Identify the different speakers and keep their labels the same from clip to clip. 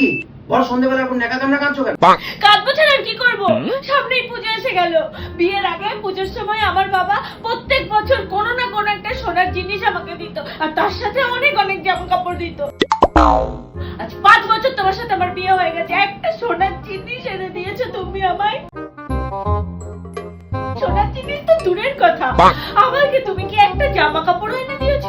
Speaker 1: কি বল সন্ধ্যেবেলা এখন নেকা কামড়া কাঁদছো কেন?
Speaker 2: কাঁদবো ছাড়া কি করব? সামনেই পুজো এসে গেল। বিয়ের আগে পুজোর সময় আমার বাবা প্রত্যেক বছর কোনো না কোনো একটা সোনার জিনিস আমাকে দিত আর তার সাথে অনেক অনেক জামা কাপড় দিত। আজ পাঁচ বছর তোমার সাথে আমার বিয়ে হয়ে গেছে। একটা সোনার জিনিস এনে দিয়েছ তুমি আমায়। সোনার জিনিস তো দূরের কথা। আমাকে তুমি কি একটা জামা কাপড় এনে দিয়েছ?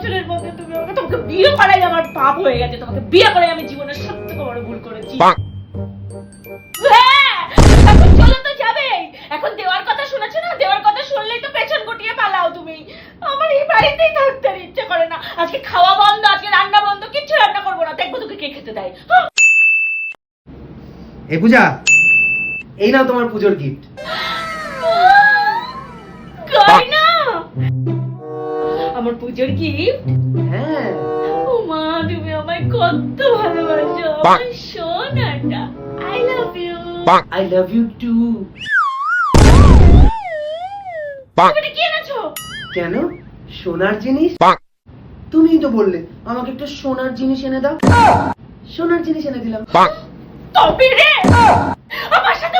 Speaker 2: বছরের মধ্যে তুমি আমাকে তোমাকে বিয়ে করাই আমার পাপ হয়ে গেছে তোমাকে বিয়ে করাই আমি জীবনের সবথেকে বড় ভুল করেছি। হ্যাঁ, এখন চলে তো যাবেই। এখন দেওয়ার কথা শুনেছো না? দেওয়ার কথা শুনলেই তো পেছন গুটিয়ে পালাও তুমি। আমার এই বাড়িতেই থাকতে ইচ্ছে করে না। আজকে খাওয়া বন্ধ আজকে রান্না বন্ধ কিচ্ছু রান্না করব না। দেখব তোকে কে খেতে দেয়।
Speaker 1: এ পূজা এই নাও তোমার পুজোর গিফট
Speaker 2: আমার পুজোর গিফট
Speaker 1: হ্যাঁ।
Speaker 2: ও মা তুমি আমায় কত ভালোবাসো। আমার সোনাটা। I love you
Speaker 1: I love you too
Speaker 2: কি
Speaker 1: কেন? সোনার জিনিস? তো বললে আমাকে একটা সোনার জিনিস এনে দাও। সোনার জিনিস এনে দিলাম।
Speaker 2: আমার সাথে